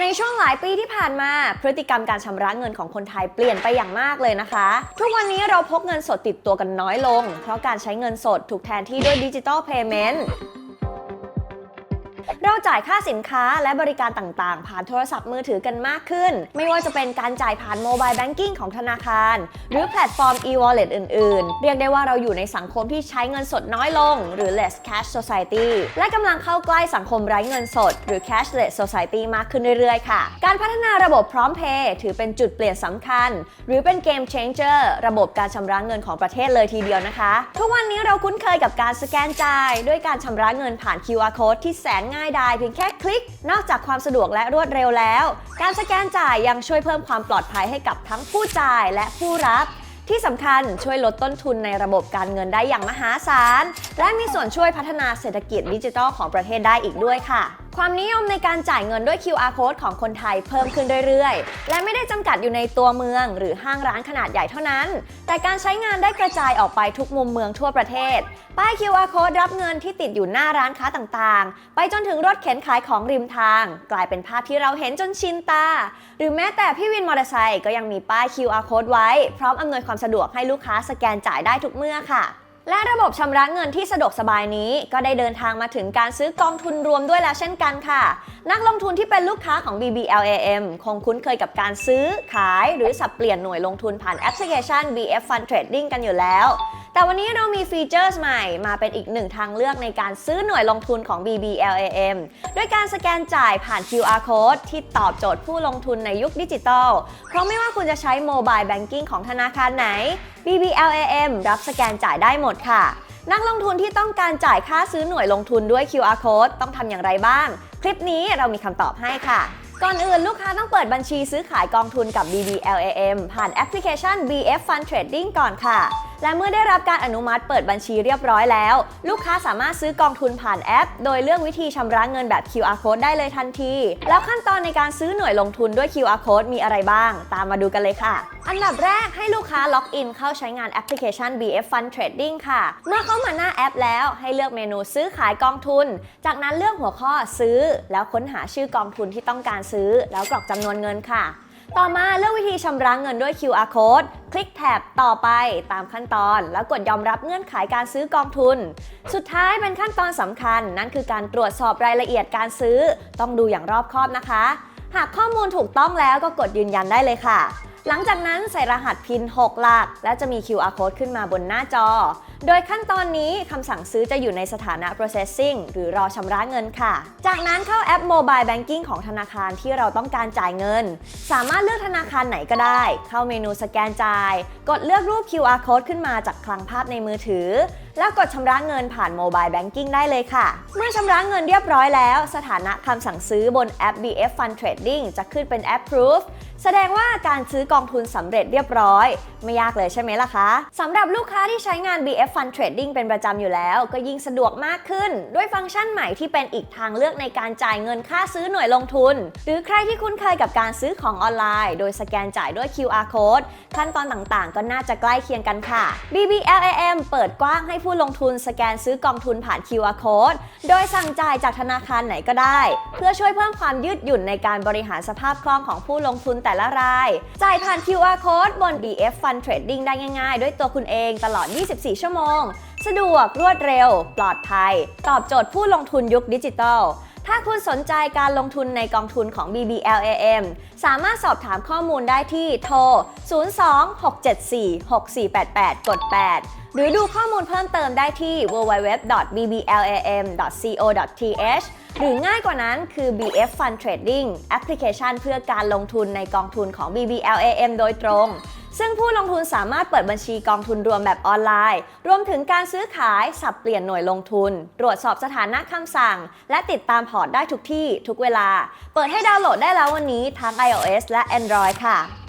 ในช่วงหลายปีที่ผ่านมา พฤติกรรมการชำระเงินของคนไทยเปลี่ยนไปอย่างมากเลยนะคะ ทุกวันนี้เราพกเงินสดติดตัวกันน้อยลง เพราะการใช้เงินสดถูกแทนที่ด้วยดิจิตอลเพย์เมนต์ เราจ่ายค่าสินค้าและบริการต่างๆ ผ่านโทรศัพท์มือถือกันมากขึ้น ไม่ว่าจะเป็นการจ่ายผ่านโมบายแบงกิ้งของธนาคาร หรือแพลตฟอร์ม e-wallet อื่น ๆ เรียกได้ว่าเราอยู่ในสังคมที่ใช้เงินสดน้อยลง หรือ less cash society และกำลังเข้าใกล้สังคมไร้เงินสด หรือ cashless society มากขึ้นเรื่อย ๆ ค่ะ การพัฒนาระบบพร้อมเพย์ถือเป็นจุดเปลี่ยนสำคัญ หรือเป็น game changer ระบบการชำระเงินของประเทศเลยทีเดียวนะคะ ทุกวันนี้เราคุ้นเคยกับการสแกนจ่าย ด้วยการชำระเงินผ่าน QR code ที่แสนง่ายดายเพียงแค่คลิก นอกจากความสะดวกและรวดเร็วแล้ว การสแกนจ่ายยังช่วยเพิ่มความปลอดภัยให้กับทั้งผู้จ่ายและผู้รับ ที่สำคัญช่วยลดต้นทุนในระบบการเงินได้อย่างมหาศาล และมีส่วนช่วยพัฒนาเศรษฐกิจดิจิทัลของประเทศได้อีกด้วยค่ะความนิยมในการจ่ายเงินด้วย QR code ของคนไทยเพิ่มขึ้นเรื่อยๆ และไม่ได้จำกัดอยู่ในตัวเมือง หรือห้างร้านขนาดใหญ่เท่านั้น แต่การใช้งานได้กระจายออกไปทุกมุมเมืองทั่วประเทศ ป้าย QR code รับเงินที่ติดอยู่หน้าร้านค้าต่างๆ ไปจนถึงรถเข็นขายของริมทาง กลายเป็นภาพที่เราเห็นจนชินตา หรือแม้แต่พี่วินมอเตอร์ไซค์ก็ยังมีป้าย QR code ไว้ พร้อมอำนวยความสะดวกให้ลูกค้าสแกนจ่ายได้ทุกเมื่อค่ะ และระบบชำระเงินที่สะดวกสบายนี้ ก็ได้เดินทางมาถึงการซื้อกองทุนรวมด้วยแล้วเช่นกันค่ะ นักลงทุนที่เป็นลูกค้าของ BBLAM คงคุ้นเคยกับการซื้อขาย หรือสับเปลี่ยนหน่วยลงทุนผ่านแอปพลิเคชัน BF Fund Trading กันอยู่แล้ว แต่วันนี้เรามีฟีเจอร์ใหม่มาเป็นอีกหนึ่งทางเลือกในการซื้อหน่วยลงทุนของ BBLAM ด้วยการสแกนจ่ายผ่าน QR code ที่ตอบโจทย์ผู้ลงทุนในยุคดิจิทัลเพราะไม่ว่าคุณจะใช้โมบายแบงกิ้งของธนาคารไหน BBLAM รับสแกนจ่ายได้หมดค่ะนักลงทุนที่ต้องการจ่ายค่าซื้อหน่วยลงทุนด้วย QR code ต้องทำอย่างไรบ้าง คลิปนี้เรามีคำตอบให้ค่ะ ก่อนอื่นลูกค้าต้องเปิดบัญชีซื้อขายกองทุนกับ BBLAM ผ่านแอปพลิเคชัน BF Fund Trading ก่อนค่ะ และเมื่อได้รับการอนุมัติเปิดบัญชีเรียบร้อยแล้ว ลูกค้าสามารถซื้อกองทุนผ่านแอป โดยเลือกวิธีชำระเงินแบบ QR code ได้เลยทันที แล้วขั้นตอนในการซื้อหน่วยลงทุนด้วย QR code มีอะไรบ้าง ตามมาดูกันเลยค่ะ อันดับแรกให้ลูกค้าล็อกอินเข้าใช้งานแอปพลิเคชัน BF Fund Trading ค่ะ เมื่อเข้ามาหน้าแอปแล้วให้เลือกเมนูซื้อขายกองทุน จากนั้นเลือกหัวข้อซื้อ แล้วค้นหาชื่อกองทุนที่ต้องการซื้อ แล้วกรอกจำนวนเงินค่ะ ต่อมาเลือกวิธีชำระเงินด้วย QR code คลิกแถบต่อไปตามขั้นตอน แล้วกดยอมรับเงื่อนไขการซื้อกองทุน สุดท้ายเป็นขั้นตอนสำคัญ นั่นคือการตรวจสอบรายละเอียดการซื้อ ต้องดูอย่างรอบคอบนะคะ หากข้อมูลถูกต้องแล้วก็กดยืนยันได้เลยค่ะ หลังจากนั้นใส่รหัสพิน 6 หลัก และจะมี QR code ขึ้นมาบนหน้าจอ โดยขั้นตอนนี้คำสั่งซื้อจะอยู่ในสถานะ processing หรือรอชำระเงินค่ะ จากนั้นเข้าแอป mobile banking ของธนาคารที่เราต้องการจ่ายเงิน สามารถเลือกธนาคารไหนก็ได้ เข้าเมนูสแกนจ่าย กดเลือกรูป QR code ขึ้นมาจากคลังภาพในมือถือ แล้วกดชำระเงินผ่าน mobile banking ได้เลยค่ะ เมื่อชำระเงินเรียบร้อยแล้ว สถานะคำสั่งซื้อบนแอป BF Fund Trading จะขึ้นเป็น Approve แสดงว่าการซื้อกองทุนสำเร็จเรียบร้อย ไม่ยากเลยใช่ไหมล่ะคะสำหรับลูกค้าที่ใช้งาน BF Fund Trading เป็นประจำอยู่แล้ว ก็ยิ่งสะดวกมากขึ้น ด้วยฟังก์ชันใหม่ที่เป็นอีกทางเลือกในการจ่ายเงินค่าซื้อหน่วยลงทุน หรือใครที่คุ้นเคยกับการซื้อของออนไลน์ โดยสแกนจ่ายด้วย QR code ขั้นตอนต่างๆ ก็น่าจะใกล้เคียงกันค่ะ BBLAM เปิดกว้างให้ผู้ลงทุนสแกนซื้อกองทุนผ่าน QR code โดยสั่งจ่ายจากธนาคารไหนก็ได้ เพื่อช่วยเพิ่มความยืดหยุ่นในการบริหารสภาพคล่องของผู้ลงทุนแต่ละราย จ่ายผ่าน QR code บน BF Fund Trading ได้ง่ายๆ ด้วยตัวคุณเองตลอด 24 ชั่วโมง สะดวกรวดเร็ว ปลอดภัย ตอบโจทย์ผู้ลงทุนยุคดิจิทัล ถ้าคุณสนใจการลงทุนในกองทุนของ BBLAM สามารถสอบถามข้อมูลได้ที่โทร 02-674-6488 กด 8 หรือดูข้อมูลเพิ่มเติมได้ที่ www.bblam.co.th หรือง่ายกว่านั้นคือ BF Fund Trading แอปพลิเคชันเพื่อการลงทุนในกองทุนของ BBLAM โดยตรง ซึ่งผู้ลงทุนสามารถเปิดบัญชีกองทุนรวมแบบออนไลน์ รวมถึงการซื้อขาย สับเปลี่ยนหน่วยลงทุน ตรวจสอบสถานะคำสั่ง และติดตามพอร์ตได้ทุกที่ ทุกเวลา เปิดให้ดาวน์โหลดได้แล้ววันนี้ทั้ง iOS และ Android ค่ะ